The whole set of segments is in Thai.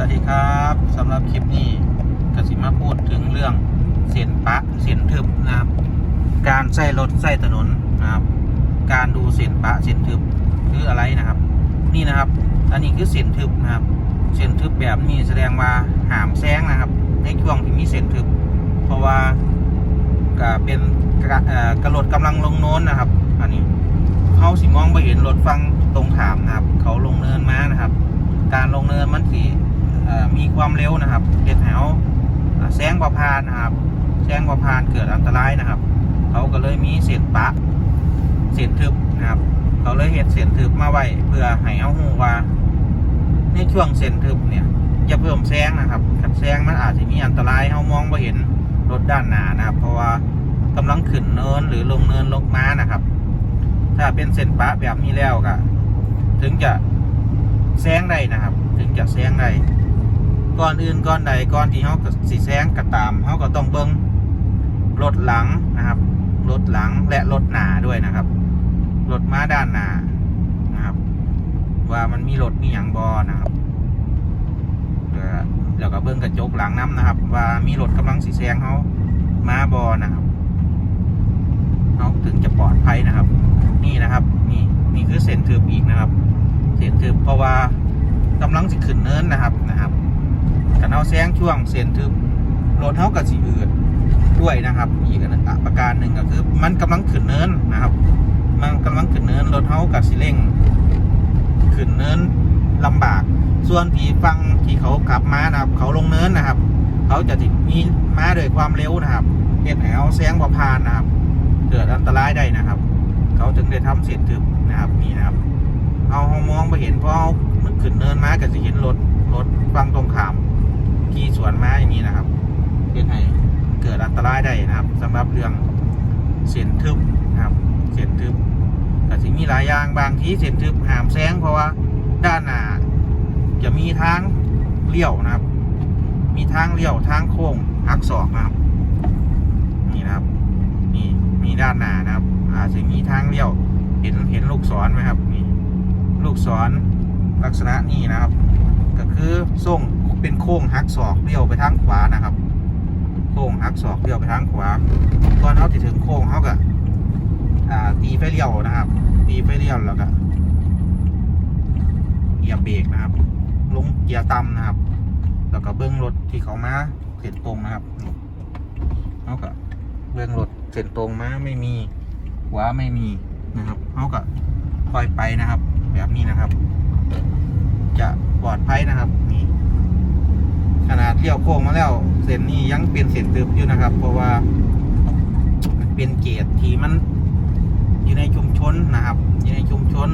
สวัสดีครับสำหรับคลิปนี้กสิมาพูดถึงเรื่องเสียนปะเสียนทึบนะครับ การใส่รถใส่ถนนนะครับ การดูเสียนปะเสียนทึบคืออะไรนะครับ นี่นะครับ อันนี้คือเสียนทึบนะครับเสียนทึบแบบนี้แสดงว่าหามแซงนะครับ ในช่วงที่มีเสียนทึบ เพราะว่าก็เป็นกระโดดกำลังลงโน้นนะครับ อันนี้เขาสิมองไปเห็นรถฟังตรงขามนะครับ เขาลงเนินมานะครับ การลงเนินมันสีมี ความเร็วนะครับเห็ดแถวแซงประพานนะครับแซงประพานเกิดอันตรายนะครับเขาก็เลยมีเสียนปะเสียนทึบนะครับเขาเลยเห็ดเสียนทึบมาไว้เพื่อให้เอาหูว่าในช่วงเส้นทึบเนี่ยอย่าเพิ่มแซงนะครับขับแซงมันอาจจะมีอันตรายเขามองไม่เห็นรถด้านหน้านะครับ เพราะว่ากำลังขึ้นเนินหรือลงเนินลงม้านะครับ ถ้าเป็นเส้นปะแบบนี้แล้วก็ถึงจะแซงได้นะครับ ถึงจะแซงได้ ก่อนอื่นก่อนใดก่อนที่เขาสิแซงก็ตามเขาก็ต้องเบิ้งรถหลังนะครับรถหลังและรถหนาด้วยนะครับรถม้าด้านหน้านะครับ ว่ามันมีรถมีอย่างบอนะครับแล้วก็แล้วก็เบิ้งกระจกหลังน้ำนะครับ ว่ามีรถกำลังสีแซงเขามาบอนะครับเขาถึงจะปลอดภัยนะครับ นี่นะครับนี่นี่คือเส้นทึบอีกนะครับ เส้นทึบเพราะว่ากำลังสิขึ้นเนินนะครับนะครับ กันเอาแซงช่วงเส้นทึบรถเท่ากับสีอื่นด้วยนะครับ อีกอันะประการหนึ่งก็คือมันกำลังขึ้นเนินนะครับ มันกำลังขึ้นเนินรถเท่ากับสีเร่งขึ้นเนินลำบาก ส่วนที่ฟังที่เขาขับมานะครับ เขาลงเนินนะครับ เขาจะมีมาโดยความเร็วนะครับเห็นแถวแซงประพานนะครับ เกิดอันตรายได้นะครับ เขาถึงได้ทำเสียนทึบนะครับนี่นะครับเอาเฮามองไปเห็นเพราะเอมันขึ้นเนินมาก็จะเห็นรถรถฟังตรงขาม สวนมาอย่างนี้นะครับเพื่อให้เกิดอันตรายได้นะครับสำหรับเรื่องเสียนทึบนะครับเสียนทึบแต่สิมีหลายอย่างบางทีเส้นทึบหามแซงเพราะว่าด้านหน้าจะมีทางเลี้ยวนะครับ มีทางเลี้ยวทางโค้งหักศอกนะครับนี่นะครับนี่มีด้านหน้านะครับอาจจะมีทางเลี้ยวเห็นเห็นลูกศรไหมครับนี่ลูกศรลักษณะนี้นะครับ ก็คือส่ง เป็นโค้งหักศอกเลี้ยวไปทางขวานะครับ โค้งหักศอกเลี้ยวไปทางขวาก่อนเขาจะถึงโค้งเขาก็อ่าตีไฟเลี้ยวนะครับ ตีไฟเลี้ยวแล้วก็เหยียบเบรกนะครับ ลงเกียร์ต่ำนะครับ แล้วก็เบื้องรถที่เขามาเส้นตรงนะครับเขาก็เบื้องรถเส้นตรงมาไม่มีขวาไม่มีนะครับเขาก็ปล่อยไปนะครับ แบบนี้นะครับ จะปลอดภัยนะครับ ขนาดเลี้ยวโค้งมาแล้วเส้นนี้ยังเป็นเส้นตึบอยู่นะครับ เพราะว่ามันเป็นเกตที่มันอยู่ในชุมชนนะครับ อยู่ในชุมชน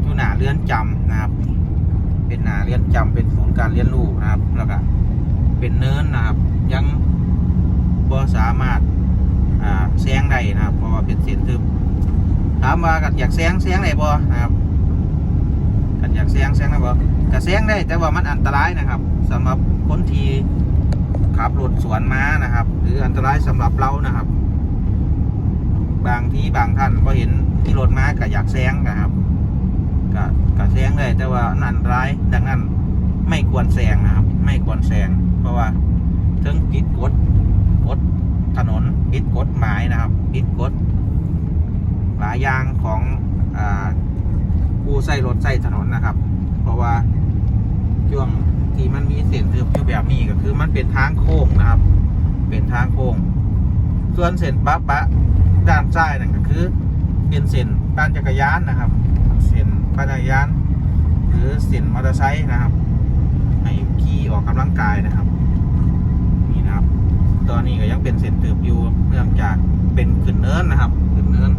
อยู่หนาเรือนจำนะครับ เป็นหนาเรือนจำเป็นศูนย์การเรียนรู้นะครับ แล้วก็เป็นเนินนะครับ ยังบ่สามารถแซงได้นะครับ เพราะว่าเป็นเส้นทึบถามว่ากันอยากแซงแซงได้บ่นะครับกันอยากแซงแซงได้บ่ก็แซงได้แต่ว่ามันอันตรายนะครับสำหรับ คนที่ขับรถสวนม้านะครับ หรืออันตรายสำหรับเรานะครับ บางที่บางท่านก็เห็นที่รถม้าก็อยากแซงนะครับก็ก็แซงได้แต่ว่าอันอันตรายดังนั้นไม่ควรแซงนะครับ ไม่ควรแซงเพราะว่าถึงผิดกฎกฎถนนผิดกฎหมายนะครับผิดกฎหลายอย่างของอผู้ใช้รถใช้ถนนนะครับ เพราะว่าช่วง ที่มันมีเส้นทึบอยู่แบบนี้ก็คือ มันเป็นทางโค้งนะครับ เป็นทางโค้ง ส่วนเส้นปะปะด้านซ้ายนั่นก็คือ เป็นเส้นปั่นจักรยานนะครับ เส้นปั่นจักรยาน หรือเส้นมอเตอร์ไซค์นะครับให้ขี่ออกกำลังกายนะครับ นี่นะครับ ตอนนี้ก็ยังเป็นเส้นตืบอยู่เนื่องจากเป็นขึ้นเนินนะครับ ขึ้นเนิน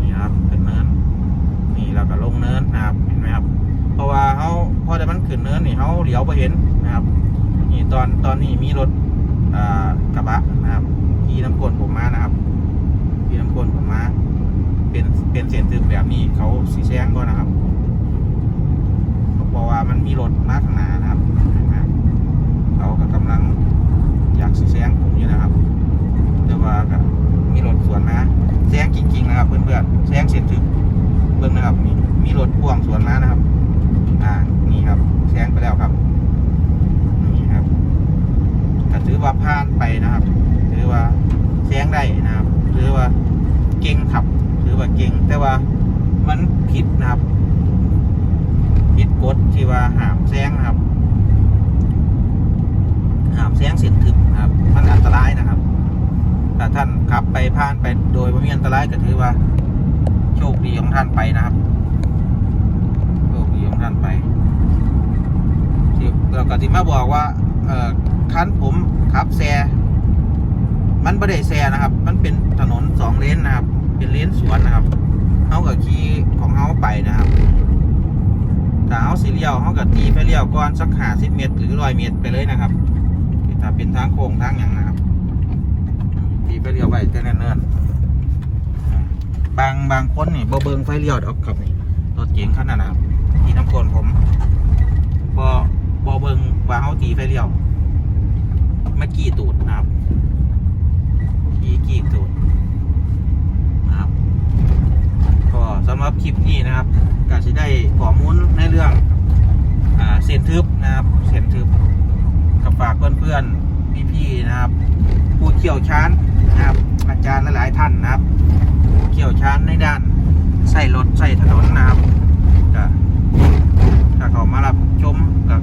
นี่นะครับขึ้นเนินนี่เราก็ลงเนินนะครับเห็นไหมครับ เพราะว่าเขาพอจะมัน ลียวไปเห็นนะครับนี่ตอนตอนนี้มีรถกระบะนะครับขี่น้ำกลนผมมานะครับขี่น้ำกลนผมมาเป็นเป็นเส้นทึบแบบนี้เขาสีแซงก็นะครับเพราะว่ามันมีรถมาข้างหน้านะครับเห็นไหมเขาก็กำลังอยากสีแซงผมอยู่นะครับแต่ว่าก็มีรถสวนมาแซงจริง ๆ นะครับ เพื่อนๆแซงเส้นทึบเบิ่งนะครับนี่มีรถพ่วงสวนมานะครับอ่า งไปแล้วครับนี่ครับก็ถือว่าผ่านไปนะครับถือว่าแซงได้นะครับถือว่าเก่งขับถือว่าเก่ง แต่ว่ามันผิดนะครับผิดกฎที่ว่าหามแซงนะครับหามแซงเสียงถึกนะครับ มันอันตรายนะครับแต่ท่านขับไปผ่านไปโดยไม่มีอันตรายก็ถือว่า โชคดีของท่านไปนะครับ โชคดีของท่านไป ที่เราก็ที่มาบอกว่าเอ่อคันผมขับแซมันไม่ได้แซนะครับ มันเป็นถนนสองเลนนะครับ เป็นเลนสวนนะครับเขากับขี่ของเขาไปนะครับถ้าเขาสีเลี้ยวเขากับตีไปเลี้ยวก่อนสักห้าสิบเมตร หรือร้อยเมตรไปเลยนะครับถ้าเป็นทางโค้งทางอย่างนะครับตีไปเลี้ยวไปแต่เนิ่นบางบางคนนี่บเบิงไฟเลี้ยวดอกครับนี่รถเก๋งคันนั้นะครับที่น้ำกลนผมบ่ บ่เบิงว่าเขาตีไฟเลี้ยวมากี่ตูดนะครับกี่กี่ตูดนะครับ ก็สำหรับคลิปนี้นะครับก็จะได้ข้อมูลในเรื่องเส้นทึบนะครับเส้นทึบกับฝากเพื่อนๆพี่ๆนะครับ ผู้เชี่ยวชาญนะครับ อาจารย์หลายๆท่านนะครับผู้เชี่ยวชาญในด้านใส่รถใส่ถนนนะครับก็ถ้าเขามารับชมกับ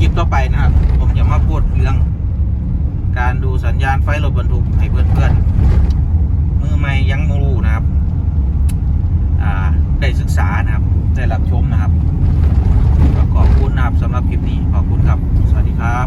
คลิปต่อไปนะครับ ผมจะมาพูดเรื่อง การดูสัญญาณไฟรถบรรทุกให้เพื่อนๆมือใหม่ยังไม่รู้นะครับได้ศึกษานะครับได้รับชมนะครับขอบคุณนะครับสำหรับคลิปนี้ขอบคุณครับ สวัสดีครับ